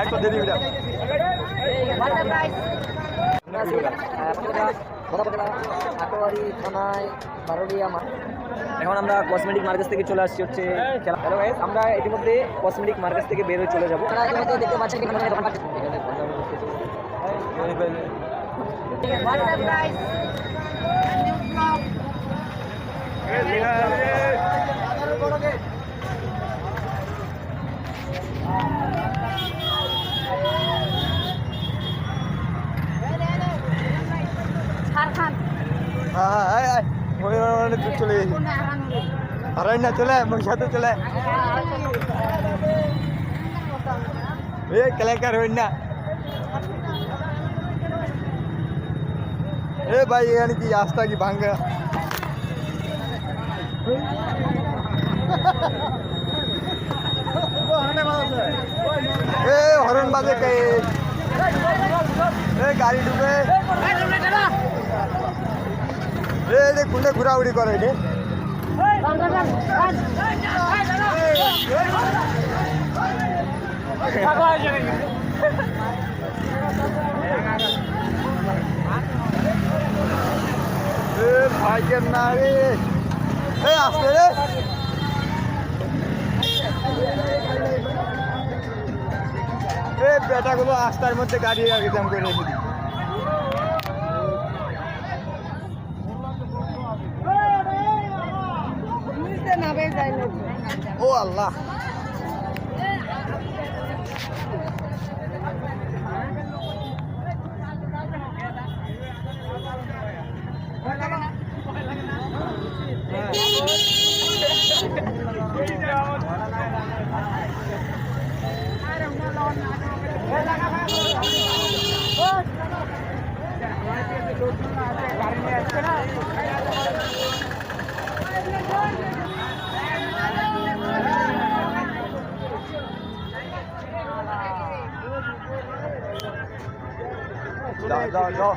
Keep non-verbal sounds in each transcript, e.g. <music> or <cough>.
আরেকটা আটোয়ারি থানায় বারোলিয়া এখন আমরা কসমেটিক মার্কেট থেকে চলে আসছি হচ্ছে খেলা। হ্যালো গাইস আমরা ইতিমধ্যে কসমেটিক মার্কেট থেকে বের হয়ে চলে যাব। দেখতে পাচ্ছেন এখানে দোকান পাচ্ছেন এখানে পঞ্জাবি বসেছে। হ্যাঁ হ্যাঁ হ্যাঁ ওই ওই চলে গেছি আর না চলে মোর সাথে চলে এ কলেকার হই না এ ভাই এখানে কি রাস্তা কি ভাঙ্গা এ হরন বাজে কে এ গাড়ি ঢুকে এ রে কোনে ঘোরাঘুরি করে রে এ ভাইকের না রে। এ আসতে রে। এ বেটাগুলো আস্তার মধ্যে গাড়ি একদম করে রেখে ও আল্লাহ দাও দাও দাও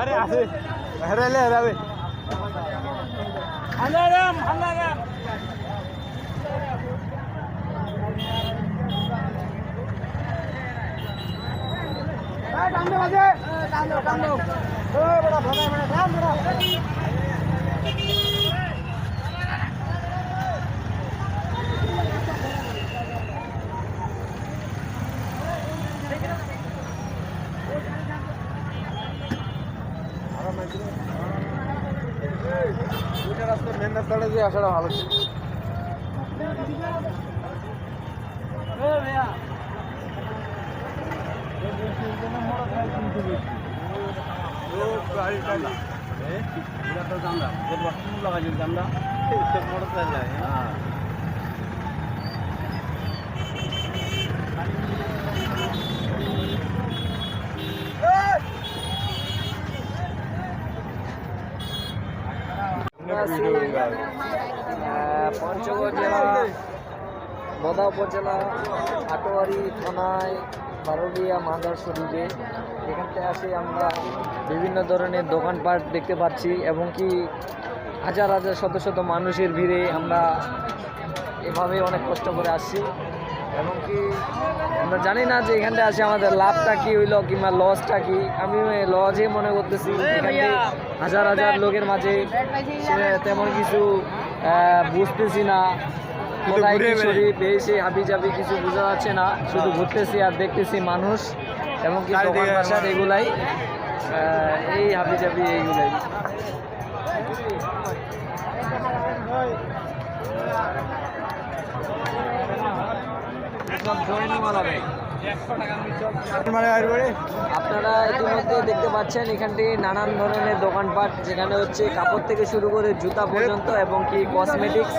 আরে আছে হেরালে হেরাবে আন্দারাম আন্দারাম টান্দো বাজে টান্দো টান্দো ও বড় ভাগা মানে বড় দুইটা রাস্তা মেন দিয়ে আসাটা ভালো ছিল আমরা আহ, পঞ্চগড় জেলা বদা উপজেলা আটোয়ারি থানায় বারোলিয়া মাদার শরীফে। থেকে আসে আমরা বিভিন্ন ধরনের দোকানপাট দেখতে পাচ্ছি এবং কি হাজার হাজার শত শত মানুষের ভিড়ে আমরা এভাবে অনেক কষ্ট করে আসছি। এবং কি আমরা জানি না যে এখানটা আসে আমাদের লাভটা কি হইল কিংবা লসটা কি। আমি লজে মনে করতেছি হাজার হাজার লোকের মাঝে সে তেমন কিছু বুঝতেছি না। কোথায় কি শরীফ এই সেই হাবি জাবি কিছু বোঝা যাচ্ছে না। শুধু ঘুরতেছি আর দেখতেছি মানুষ এবং কি দোকান বাসার এগুলাই। এই হাবি জাবি এইগুলাই। আপনারা ইতিমধ্যে দেখতে পাচ্ছেন এখানটি নানান ধরনের দোকানপাট যেখানে হচ্ছে কাপড় থেকে শুরু করে জুতা পর্যন্ত এবং কি কসমেটিক্স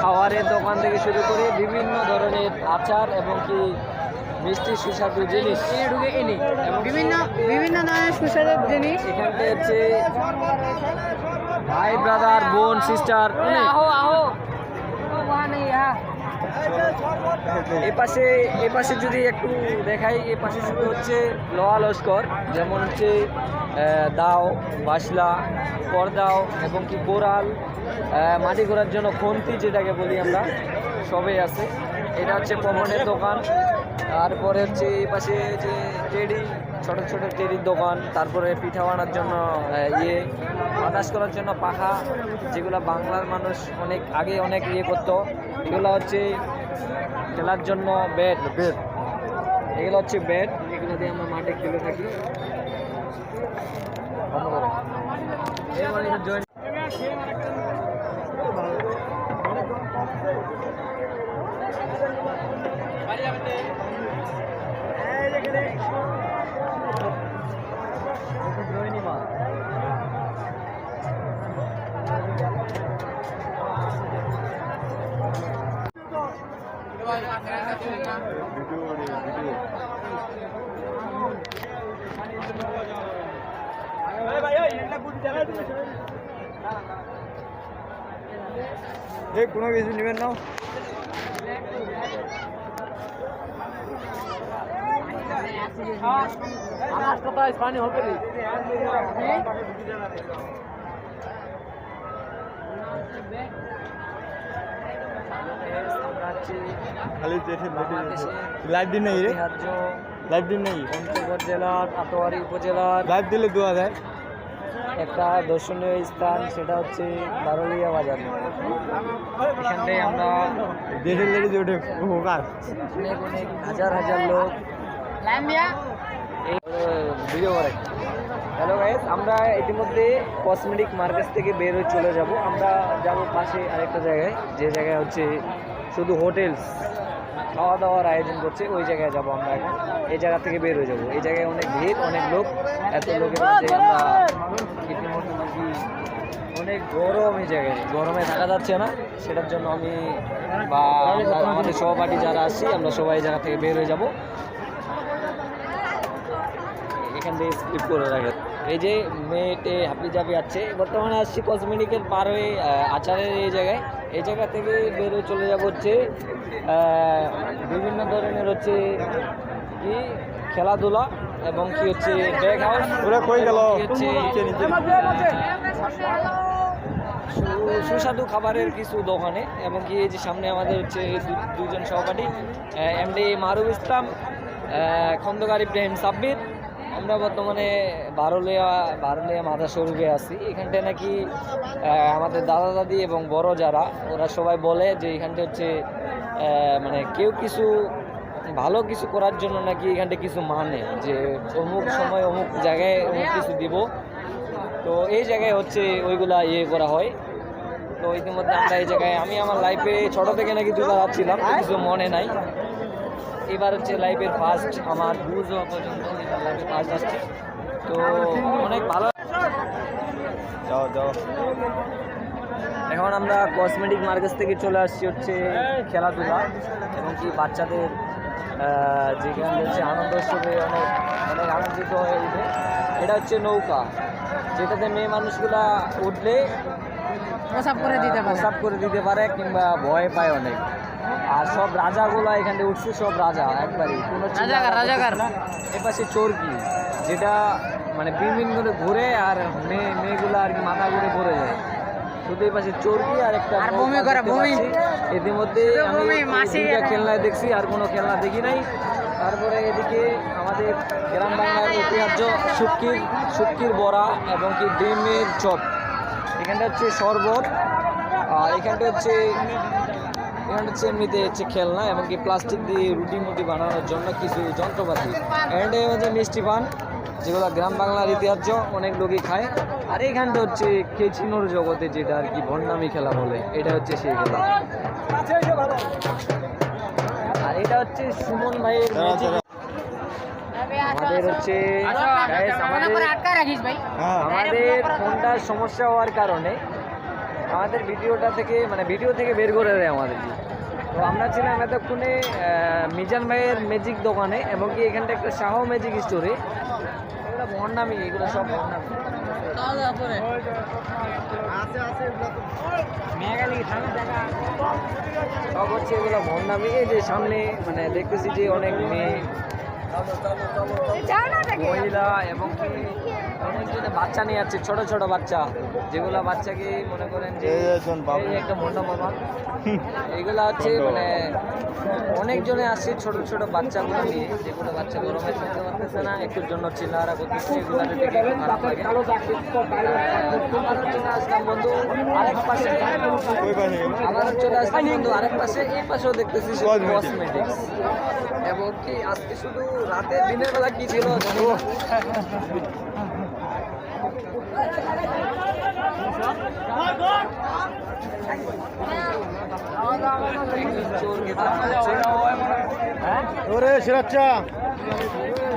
খাওয়ারের দোকান থেকে শুরু করে বিভিন্ন ধরনের আচার এবং কি মিষ্টি সুস্বাদু জিনিস। এবং বিভিন্ন বিভিন্ন ধরনের সুস্বাদু জিনিস। এখানটা হচ্ছে ভাই ব্রাদার বোন সিস্টার অনেক। আহো আহো। ওখানে ইয়া এই পাশে এই পাশে যদি একটু দেখাই, এই পাশে শুধু হচ্ছে লোহা লস্কর যেমন হচ্ছে দাও, বাসলা করদাও এবং কি কোরাল মাটি করার জন্য খন্তি যেটাকে বলি আমরা, সবই আছে। এটা হচ্ছে পবনের দোকান। তারপরে হচ্ছে এই পাশে যে টেডি, ছোট ছোট টেডির দোকান, তারপরে পিঠা বানার জন্য ইয়ে বাতাস করার জন্য পাখা, যেগুলো বাংলার মানুষ অনেক, আগে অনেক ইয়ে করতো। এগুলো হচ্ছে খেলার জন্য ব্যাট ব্যাট এগুলো হচ্ছে ব্যাট এগুলো দিয়ে আমরা মাঠে খেলে থাকি। কোনো কিছু নেবেন না। পানি হবে খালি লাইভ দিন নেই রে। লাইভ দিন নেই। পঞ্চগড় জেলার আটোয়ারি উপজেলার। লাইভ দিলে দেওয়া যায় একটা দর্শনীয় স্থান সেটা হচ্ছে বারোলিয়া বাজার। এখানটায় আমরা জেঠে অনেক অনেক হাজার হাজার লোক। ভিডিও করে। হ্যালো গাইস আমরা ইতিমধ্যে কসমেটিক মার্কেট থেকে বের হয়ে চলে যাব। আমরা যাব পাশে আরেকটা জায়গায় যে জায়গায় হচ্ছে শুধু হোটেলস খাওয়া দাওয়ার আয়োজন করছে ওই জায়গায় যাব আমরা এখন। এই জায়গা থেকে বের হয়ে যাব। এই জায়গায় অনেক ভিড় অনেক লোক। এত লোকের মধ্যে আমরা অনেক গরম এই জায়গায়। গরমে থাকা যাচ্ছে না, সেটার জন্য আমি বা আমাদের সহপাঠী যারা আসছি আমরা সবাই জায়গা থেকে বের হয়ে যাব। এখান থেকে স্কিপ করে রাখে। এই যে মেয়েটে জাপি আছে, বর্তমানে আসছি কসমেটিকের পার হয়ে আচারের এই জায়গায়। এই জায়গা থেকে বেরোয় চলে যাব হচ্ছে বিভিন্ন ধরনের হচ্ছে কি, খেলাধুলা এবং কি হচ্ছে ব্যাগ হাউস? ওরা কই গেল? হচ্ছে সুস্বাদু খাবারের কিছু দোকানে এবং কি এই যে সামনে আমাদের হচ্ছে দুজন সহপাঠী এমডি মারুফ ইসলাম খন্দকার ইব্রাহিম সাব্বির। আমরা বর্তমানে বারোলিয়া বারোলিয়া মাথা স্বরূপে আছি। এখানটায় নাকি আমাদের দাদা দাদি এবং বড় যারা ওরা সবাই বলে যে এখানটা হচ্ছে মানে কেউ কিছু ভালো কিছু করার জন্য নাকি এখানটা কিছু মানে? যে অমুক সময় অমুক জায়গায় অমুক কিছু দিব। তো এই জায়গায় হচ্ছে ওইগুলা ইয়ে করা হয়। তো ইতিমধ্যে আমরা এই জায়গায়, আমি আমার লাইফে ছোট থেকে নাকি দুবার আসছিলাম কিছু মনে নাই। এবার হচ্ছে লাইফের ফার্স্ট আমার বুঝ হওয়া পর্যন্ত এবার লাইফে ফার্স্ট আসছে। তো অনেক ভালো। যাও যাও। এখন আমরা কসমেটিক মার্কেট থেকে চলে আসছি হচ্ছে খেলাধুলা এবং কি বাচ্চাদের যেখানে হচ্ছে আনন্দ উৎসবে অনেক অনেক আনন্দিত হয়ে উঠে। এটা হচ্ছে নৌকা যেটাতে মেয়ে মানুষগুলা উঠলে প্রসাব করে দিতে পারে। প্রসাব করে দিতে পারে কিংবা ভয় পায় অনেক। আর সব রাজাগুলা এখানে উঠছে সব রাজা একবারই। কোনো রাজাকার, রাজাকার। এপাশে চোরকি যেটা মানে বিন করে ঘুরে আর মেয়ে মেয়েগুলো আর কি মাথা ঘুরে পড়ে যায়। শুধু এই পাশে চোরকি আর একটা আর নৌকা বমি করে, বমি। ইতিমধ্যে আমি। খেলনায় দেখছি, আর কোনো খেলনা দেখি নাই। তারপরে এদিকে আমাদের গ্রাম বাংলার ঐতিহ্য শুটকির শুটকির বড়া এবং কি ডিমের চপ। এখানটা হচ্ছে শরবত, আর এখানটা হচ্ছে এখানটা হচ্ছে এমনিতে হচ্ছে খেলনা এবং কি প্লাস্টিক দিয়ে রুটি মুটি বানানোর জন্য কিছু যন্ত্রপাতি। এখানটা হচ্ছে মিষ্টি পান। যেগুলো গ্রাম বাংলার ইতিহাস অনেক লোকই খায়। আর এইখানটা হচ্ছে কেচিনোর জগতে যেটা আর কি ভণ্ডামি খেলা বলে এটা হচ্ছে সেই খেলা। আর এটা হচ্ছে সুমন ভাইয়ের। আমাদের হচ্ছে আমাদের ফোনটার সমস্যা হওয়ার কারণে আমাদের ভিডিওটা থেকে মানে ভিডিও থেকে বের করে দেয় আমাদেরকে। তো আমরা ছিলাম এতক্ষণে মিজান ভাইয়ের ম্যাজিক দোকানে এবং কি এখানটা একটা শাহ ম্যাজিক স্টোরে এগুলো এগুলো সব ভণ্ডামি সব হচ্ছে এগুলো ভণ্ডামি এই যে সামনে মানে দেখতেছি যে অনেক মেয়ে। মহিলা এবং কি অনেকজনে বাচ্চা নিয়ে যাচ্ছে ছোট ছোট বাচ্চা। যেগুলা বাচ্চাকে মনে করেন যে বাবু। একটা মোটা মামা। এগুলা হচ্ছে। মানে অনেকজনে আসছে ছোট ছোট বাচ্চাগুলো নিয়ে। যেগুলো বাচ্চা গরমে থাকতে পারতেছে না একটুর জন্য চিল্লারা করতেছে এগুলো দেখে খারাপ লাগে। আবার চলে আসলাম বন্ধু আরেক পাশে। আবার চলে আসলাম বন্ধু আরেক পাশে। এই পাশেও দেখতেছি। কসমেটিক্স এবং কি আজকে শুধু রাতে দিনের বেলা কি ছিল জানি না। চোরকে তাড়া হচ্ছে। হ্যাঁ? ওরে সিরাচ্চা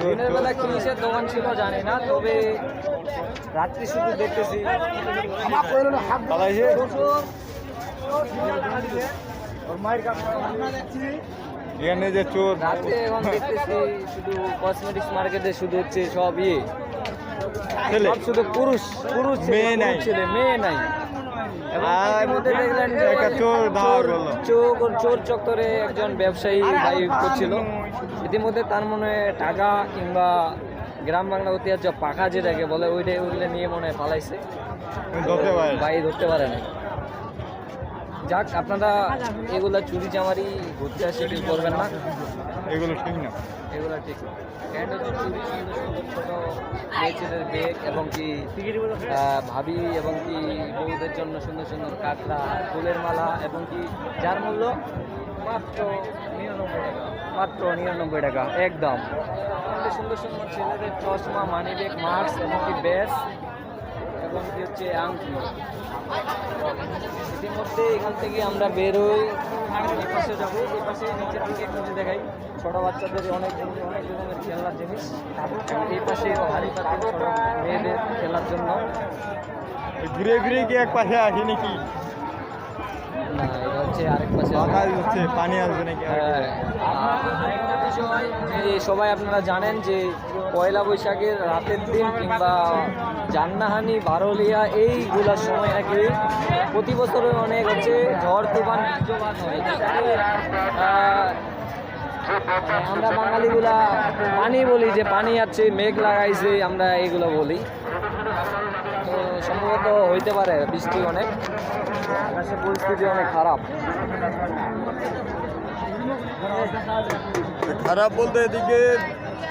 দিনের বেলা কিসের দোকান ছিল জানি না তবে রাত্রি শুধু দেখতেছি। এখানে যে চোর। রাতে এখন দেখতেছি শুধু কসমেটিক্স মার্কেটে শুধু হচ্ছে সব ইয়ে। ছেলে শুধু পুরুষ পুরুষ মেয়ে নাই। ছেলে মেয়ে নাই। চোর একজন ব্যবসায়ী ভাই করছিল। ইতিমধ্যে তার মনে হয় টাকা কিংবা গ্রাম বাংলা ঐতিহ্য পাখা যেটাকে বলে ওইটাই ওইগুলো নিয়ে মনে হয় পালাইছে। ভাই ধরতে পারে না যাক আপনারা এগুলা চুরি চামারি ঘুরতে আসে করবেন না। এগুলো ঠিক না। এগুলো ঠিক। সুন্দর সুন্দর এবং কি ভাবি এবং কি, বউদের জন্য সুন্দর সুন্দর কাঁকড়া, ফুলের মালা এবং কি, যার মূল্য মাত্র নিরানব্বই টাকা মাত্র নিরানব্বই টাকা। একদম। সুন্দর সুন্দর ছেলেদের চশমা মানি ব্যাগ মাস্ক এবং কি ব্যাস এবং কি হচ্ছে আংটি। ইতিমধ্যে এখান থেকে আমরা বেরোই এই পাশে যাব এই পাশে নিচের দিকে একটু দেখাই ছোট বাচ্চাদের অনেক অনেক ধরনের খেলনার জিনিস। এই পাশে হাড়ি পাতি ছোট মেয়েদের খেলার জন্য। ঘুরে ঘুরে কি এক পাশে আসি নাকি? হচ্ছে আরেক পাশে পানি আসবে নাকি? যে সবাই আপনারা জানেন যে পয়লা বৈশাখের রাতের দিন কিংবা জান্নাহানি বারোলিয়া, এইগুলার সময় নাকি প্রতি বছরে অনেক হচ্ছে ঝড়, তুফান আমরা বাঙালিগুলা পানি বলি যে পানি আছে মেঘ লাগাইছে আমরা এগুলো বলি। তো সম্ভবত হইতে পারে বৃষ্টি অনেক। আকাশের পরিস্থিতি অনেক খারাপ। খারাপ বলতে এদিকে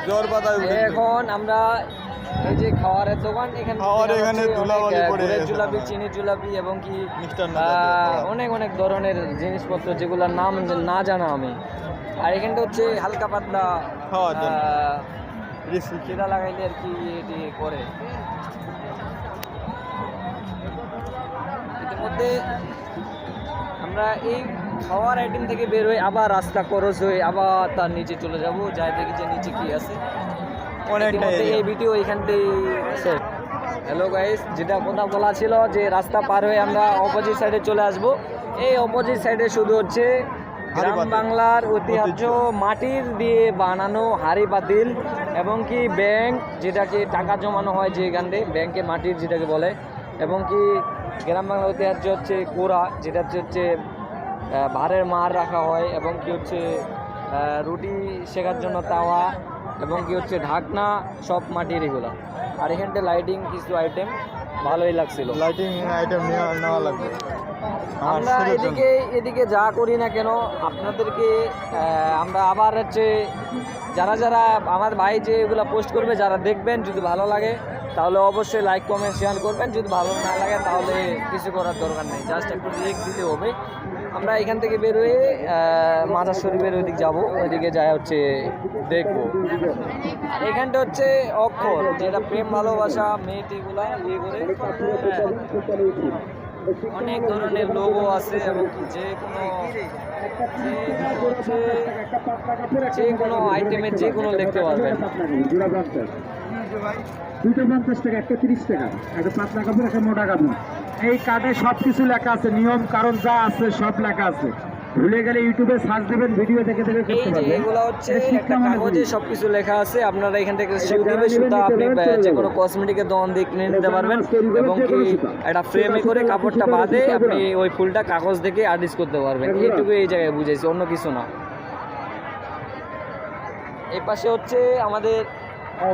জ্বর পাতায় এখন আমরা এই যে খাওয়ারের দোকান এখানে খাওয়ার এখানে ধুলাবালি পড়ে জুলাপি চিনি জুলাপি এবং কি। অনেক অনেক ধরনের জিনিসপত্র যেগুলোর নাম না জানা আমি। আর এখানটা হচ্ছে হালকা পাতলা খিদা লাগাইলে আর কি এটি করে। ইতিমধ্যে আমরা এই খাওয়ার আইটেম থেকে বের হয়ে আবার রাস্তা ক্রস হয়ে আবার তার নিচে চলে যাব। যাই দেখি যে নিচে কি আছে। অনেকটা এই ভিডিও এখানতেই শেষ। হ্যালো গাইস যেটা কথা বলা ছিল যে রাস্তা পার হয়ে আমরা অপোজিট সাইডে চলে আসব। এই অপোজিট সাইডে শুধু হচ্ছে গ্রাম বাংলার ঐতিহ্য। মাটির দিয়ে বানানো হাড়ি পাতিল এবং কি ব্যাংক যেটাকে টাকা জমানো হয় যে গান্ডে ব্যাংকে মাটির যেটাকে বলে এবং কি গ্রাম বাংলার ঐতিহ্য হচ্ছে কোরা যেটা হচ্ছে ভারের মার রাখা হয় এবং কি হচ্ছে রুটি শেখার জন্য তাওয়া এবং কি হচ্ছে ঢাকনা সব মাটির এগুলো। আর এখানটা লাইটিং কিছু আইটেম ভালোই লাগছিল। লাইটিং আইটেম নেওয়া নেওয়া লাগবে। আমরা এদিকে এদিকে যা করি না কেন আপনাদেরকে আমরা আবার হচ্ছে যারা যারা আমার ভাই যে এগুলো পোস্ট করবে যারা দেখবেন যদি ভালো লাগে তাহলে অবশ্যই লাইক কমেন্ট শেয়ার করবেন। যদি ভালো না লাগে তাহলে কিছু করার দরকার নেই। জাস্ট একটু লিখ দিতে হবে। আমরা এখান থেকে বের আহ, মাজার শরীফের ওইদিকে যাব ওইদিকে যায় হচ্ছে দেখব। এখানটা হচ্ছে অক্ষর যেটা প্রেম ভালোবাসা মেয়েটিগুলা ইয়ে করে। হ্যাঁ। অনেক ধরনের লোগো আছে এবং যে কোনো যে কোনো আইটেমের যে কোনো লিখতে পারবেন। দুটো পঞ্চাশ টাকা একটা তিরিশ টাকা। একটা পাতলা কাপড় একটা মোটা কাপড় এই কার্ডে সব কিছু লেখা আছে নিয়ম কারণ যা আছে সব লেখা আছে। ভুলে গেলে ইউটিউবে সার্চ দেবেন ভিডিও দেখে দেখে করতে পারবেন। এগুলো হচ্ছে একটা কাগজে। সবকিছু লেখা আছে আপনারা এখান থেকে সুতা আপনি যে কোনো কসমেটিকের দোকান দিয়ে কিনে নিতে পারবেন এবং কি একটা ফ্রেমে করে কাপড়টা বাঁধে আপনি ওই ফুলটা কাগজ থেকে আর্টিস্ট করতে পারবেন। এইটুকু এই জায়গায় বুঝাইছি অন্য কিছু না। এই পাশে হচ্ছে আমাদের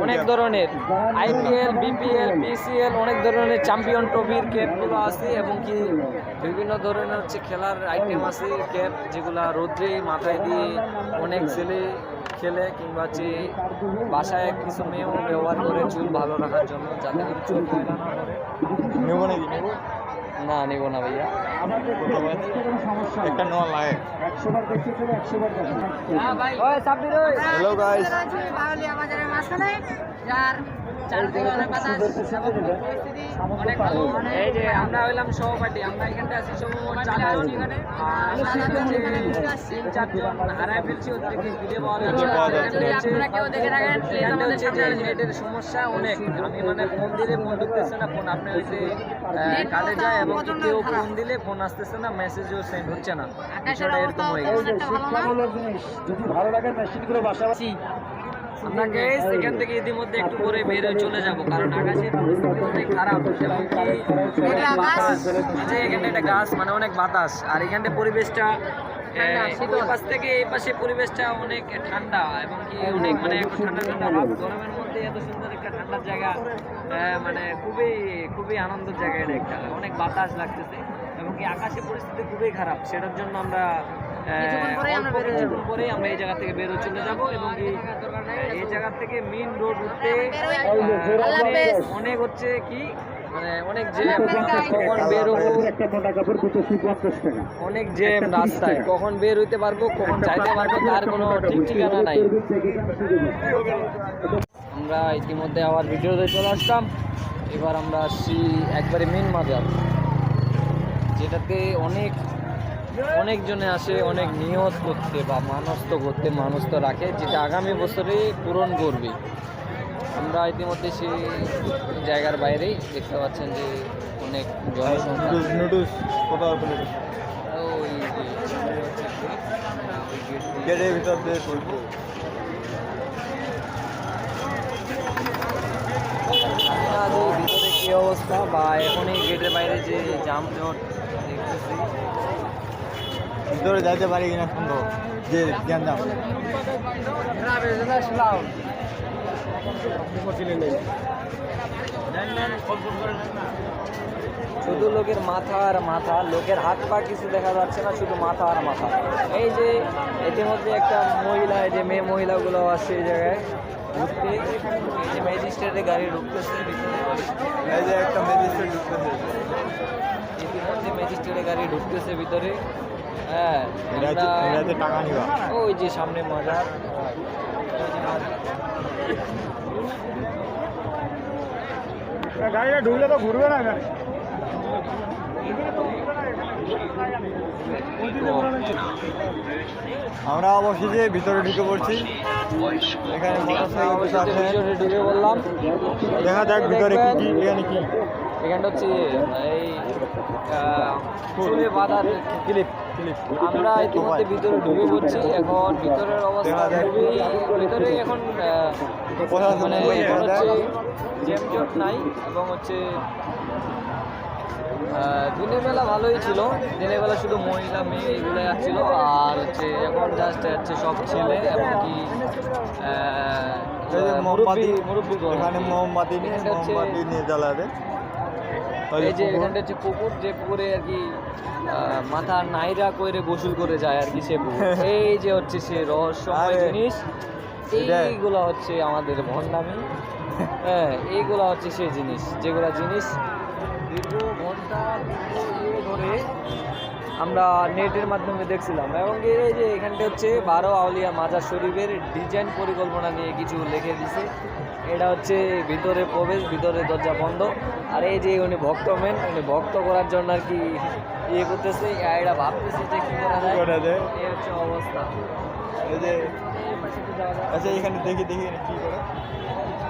অনেক ধরনের আইপিএল বিপিএল পিসিএল অনেক ধরনের চ্যাম্পিয়ন ট্রফির ক্যাপগুলো আছে এবং কি বিভিন্ন ধরনের হচ্ছে খেলার আইটেম আছে ক্যাপ যেগুলা রোদ্রে মাথায় দিয়ে অনেক ছেলে খেলে কিংবা যে বাসায় কিছু মেয়েও ব্যবহার করে চুল ভালো রাখার জন্য যাতে চুল ময়লা না করে নাকি? না নিব না ভাইয়া। একটা নোয়া লাগে। হ্যালো গাইস বাউলিয়া বাজারের মাঝখানে যার এই যে আমরা হইলাম সহপাঠী আমরা এখানটা আছি সর্বমোট চারজন এখানে। আর তিন চারজন হারায় ফেলছি ওদেরকে খুঁজে পাওয়া যাচ্ছে। যে সমস্যা অনেক। আমি মানে ফোন দিলে ফোন ঢুকতেছে না ফোন আপনার হচ্ছে কাটে যায় এবং কেউ ফোন দিলে ফোন আসতেছে না মেসেজও সেন্ড হচ্ছে না। আকাশের বিষয়টা এরকম হয়ে গেছে। যদি ভালো লাগে মেশিনগুলো বাসা আমরা এখান থেকে ইতিমধ্যে একটু পরে বের হয়ে চলে যাব কারণ আকাশের পরিস্থিতি অনেক খারাপ। যে এখানে একটা গাছ মানে অনেক বাতাস। আর এখানটা পরিবেশটা ওই পাশ থেকে এই পাশে পরিবেশটা অনেক ঠান্ডা এবং কি অনেক মানে ঠান্ডা ঠান্ডা ভাব গরমের মধ্যে এত সুন্দর একটা ঠান্ডার জায়গা মানে খুবই খুবই আনন্দের জায়গা এটা একটা। অনেক বাতাস লাগতেছে এবং কি আকাশের পরিস্থিতি খুবই খারাপ। সেটার জন্য আমরা কিছুক্ষণ পরেই আমরা হয়ে এই জায়গা থেকে বের চলে যাব এবং এই জায়গা থেকে মেইন রোড উঠতে অনেক-। হচ্ছে কি মানে অনেক জ্যাম কখন বের হব? একটা মোটা কাপড় দুটো পঞ্চাশ টাকা অনেক জ্যাম রাস্তায় কখন বের হইতে পারব কখন যাইতে পারব তার কোনো ঠিক ঠিকানা নাই। আমরা ইতিমধ্যে আবার ভিডিওতে চলে আসলাম। এবার আমরা আসছি একবারে মেন মাজার যেটাতে অনেক অনেকজনে আসে অনেক নিয়ত করতে বা মানস্ত করতে মানস্ত রাখে যেটা আগামী বছরে পূরণ করবে। আমরা ইতিমধ্যে সেই জায়গার বাইরেই দেখতে পাচ্ছেন যে অনেক ভিতর কি অবস্থা? বা এখন এই গেটের বাইরে যে যানজট দেখতেছি। ভিতরে যাইতে পারি কিনা সম্ভব যে জ্ঞান দাম শুধু লোকের মাথা আর মাথা লোকের হাত পা কিছু দেখা যাচ্ছে না শুধু মাথা আর মাথা। এই যে ইতিমধ্যে একটা মহিলা এই যে মেয়ে মহিলাগুলো আছে এই জায়গায় ঘুরতে এই যে ম্যাজিস্ট্রেটের গাড়ি ঢুকতেছে ভিতরে। এই যে একটা ম্যাজিস্ট্রেট ঢুকতেছে। ইতিমধ্যে ম্যাজিস্ট্রেটের গাড়ি ঢুকতেছে ভিতরে। হ্যাঁ টাকা নিবা। ওই যে সামনে মজার গাড়িটা ঢুকলে তো ঘুরবে না গাড়ি আমরা অবশেষে ভিতরে ঢুকে পড়ছি এখানে মোটরসাইকেল ভিতরে ঢুকে বললাম দেখা যাক ভিতরে কি কি এখানে কি। এখানটা হচ্ছে এই চুলে বাঁধার ক্লিপ আমরা ইতিমধ্যে ভিতরে ঢুকে পড়ছি। এখন ভিতরের অবস্থা খুবই ভিতরে এখন মানে হচ্ছে জ্যামজট নাই এবং হচ্ছে দিনের বেলা ভালোই ছিল। দিনের বেলা শুধু মহিলা মেয়ে এগুলো যাচ্ছিল আর হচ্ছে এখন জাস্ট হচ্ছে সব ছেলে এবং কি আহ, এই যে মোমবাতি মোমবাতি নিয়ে মোমবাতি নিয়ে জ্বালাবে। এই যে এখানটা হচ্ছে পুকুর যে পুকুরে আর কি মাথা নাইরা কইরে গোসল করে যায় আর কি সে পুকুর। <laughs> এই যে হচ্ছে সে রহস্যময় জিনিস। এইগুলো হচ্ছে আমাদের ভণ্ডামি <laughs> হ্যাঁ এইগুলো হচ্ছে সেই জিনিস যেগুলো জিনিস দীর্ঘ ঘণ্টা ধরে আমরা নেটের মাধ্যমে দেখছিলাম। এবং এই যে এখানটা হচ্ছে বারো আউলিয়া মাজার শরীফের ডিজাইন পরিকল্পনা নিয়ে কিছু লিখে দিছে। এটা হচ্ছে ভিতরে প্রবেশ ভিতরে দরজা বন্ধ। আর এই যে উনি ভক্ত মেন উনি ভক্ত করার জন্য আর কি ইয়ে করতেছে। আর এটা ভাবতেছে যে কি করা যায়। এই হচ্ছে অবস্থা। আচ্ছা এখানে দেখি দেখি কি করে।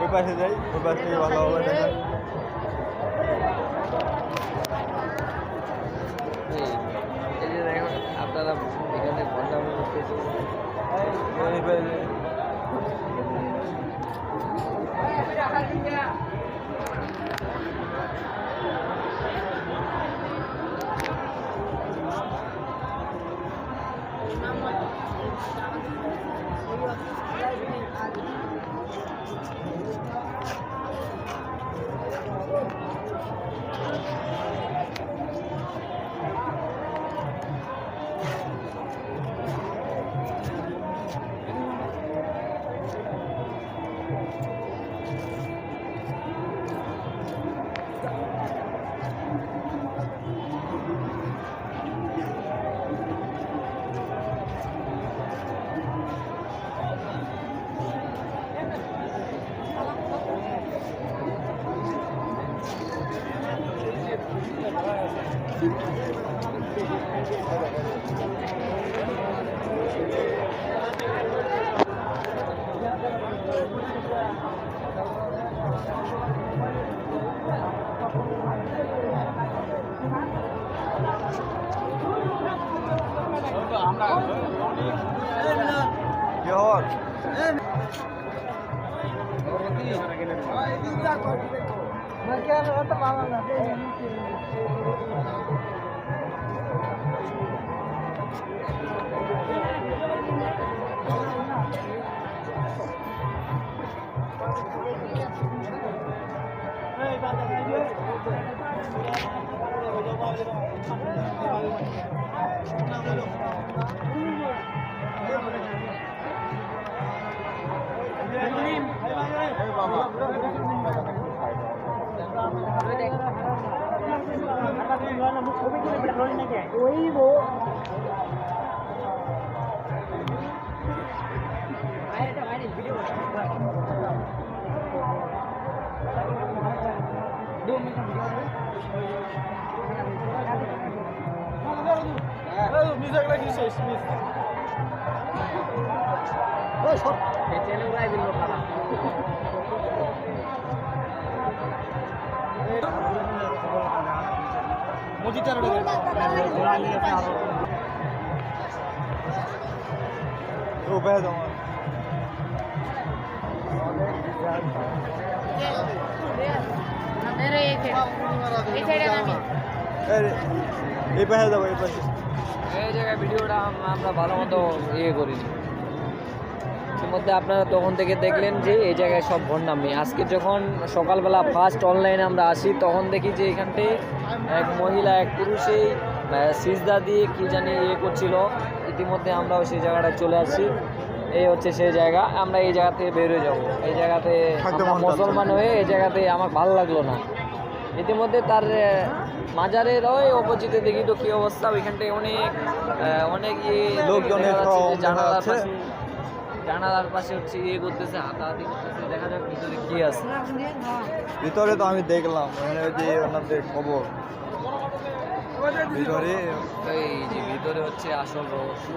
ওই পাশে যাই ওই পাশ থেকে ভালো হবে দেখা আপনারা এখানে ভণ্ডামি করতেছে এই ও বেহ তোমার সাইড এই সাইডে নামি এই পাশে যাব এই পাশে এই জায়গায় ভিডিওটা আমরা ভালো মতো ইয়ে করিনি। ইতিমধ্যে আপনারা তখন থেকে দেখলেন যে এই জায়গায় সব ভণ্ডামি। আজকে যখন সকালবেলা ফার্স্ট অনলাইনে আমরা আসি তখন দেখি যে এখানতে এক মহিলা এক পুরুষেই সিজদা দিয়ে কি জানি ইয়ে করছিল। ইতিমধ্যে আমরাও সেই জায়গাটায় চলে আসি এই হচ্ছে সেই জায়গা। আমরা এই জায়গা থেকে বেরোয় যাব। এই জায়গাতে মন। মুসলমান হয়ে এই জায়গাতে আমার ভালো লাগল না। ইতিমধ্যে তার মাজারের ওই অপোজিটে দেখি তো কি অবস্থা ওইখানটায় অনেক আহ, অনেক ইয়ে লোকজনের জানালার পাশে জানালার পাশে হচ্ছে ইয়ে করতেছে হাতাহাতি করতেছে দেখা যাক ভিতরে কি আছে। ভিতরে তো আমি দেখলাম মানে ওই যে ওনাদের খবর। ভিতরে এই যে ভিতরে হচ্ছে আসল রহস্য।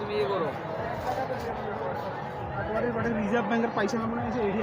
তুমি ইয়ে করো। রিজার্ভ ব্যাংকের পয়সা মনে আছে এটি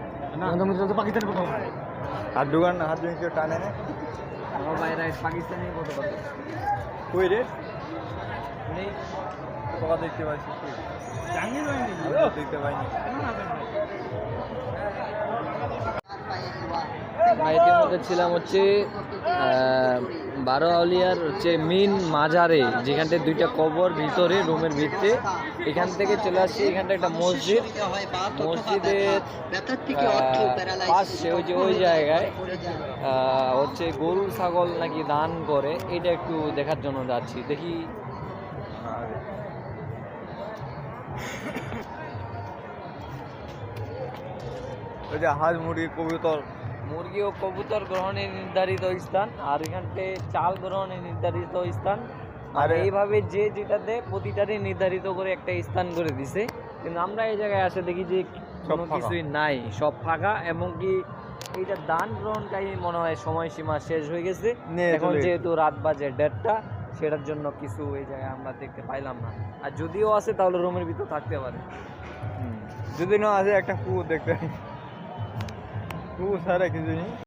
না? পাকিস্তানি প্রথম। হাত কেউ টানে না? আমার বাইরে পাকিস্তানি কত কত কই রে? নেই। টাকা দেখতে দেখতে পাইনি। ছিলাম হচ্ছে বারো আউলিয়ার হচ্ছে মেন মাজারে, যেখানটায় দুইটা কবর ভিতরে, রুমের ভিতরে এখান থেকে চলে আসছি এখানটা একটা মসজিদ। মসজিদের পাশে ওই যে ওই জায়গায় হচ্ছে গরু ছাগল নাকি দান করে, এটা একটু দেখার জন্য যাচ্ছি। দেখি। ওই যে হাঁস, মুরগি, কবুতর। মুরগি ও কবুতর গ্রহণের নির্ধারিত স্থান আর এখানতে চাল গ্রহণের নির্ধারিত স্থান। আর এইভাবে যে যেটা দেয় প্রতিটারই নির্ধারিত করে একটা স্থান করে দিছে। কিন্তু আমরা এই জায়গায় আসে দেখি যে কোনো কিছুই নাই সব ফাঁকা। এমনকি এইটা দান গ্রহণকারী মনে হয় সময়সীমা শেষ হয়ে গেছে। এখন যেহেতু রাত বাজে দেড়টা সেটার জন্য কিছু এই জায়গায় আমরা দেখতে পাইলাম না। আর যদিও আছে তাহলে রুমের ভিতর থাকতে পারে। যদি না আছে একটা কুকুর দেখতে কুকুর ছাড়া কিছু নেই